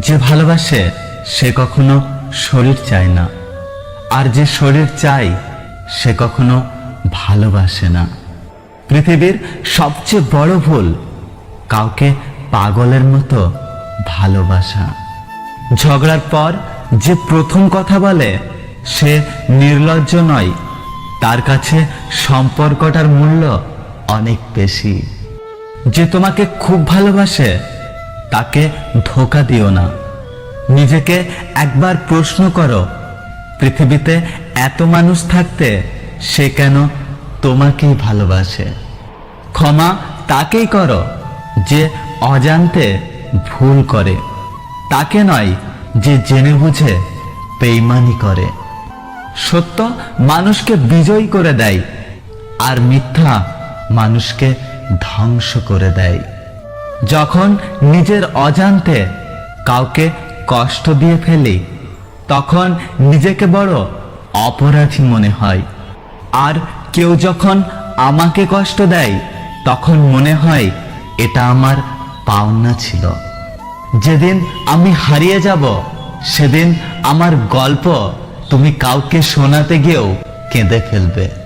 যে ভালোবাসে, সে কখনো শরীর চায় না। আর যে শরীর চায়, সে কখনো ভালোবাসে না। পৃথিবীর সবচেয়ে বড় ভুল, কাউকে পাগলের মতো ভালোবাসা। ঝগড়ার পর যে প্রথম কথা বলে, সে নির্লজ্জ নয়। তার কাছে সম্পর্কটার মূল্য অনেক বেশি। যে তোমাকে খুব ভালোবাসে তাকে ধোকা দিও না। নিজেকে একবার প্রশ্ন করো, পৃথিবীতে এত মানুষ থাকতে সে কেন তোমাকেই ভালোবাসে? ক্ষমা তাকেই করো, যে অজান্তে ভুল করে। তাকে নয়, যে জেনে বুঝে বেইমানি করে। সত্য মানুষকে বিজয়ী করে দেয়, আর মিথ্যা মানুষকে ধ্বংস করে দেয়। যখন নিজের অজান্তে কাউকে কষ্ট দিয়ে ফেলি, তখন নিজেকে বড় অপরাধী মনে হয়। আর কেউ যখন আমাকে কষ্ট দেয়, তখন মনে হয় এটা আমার পাওনা ছিল। যেদিন আমি হারিয়ে যাব, সেদিন আমার গল্প তুমি কাউকে শোনাতে গিয়েও কেঁদে ফেলবে।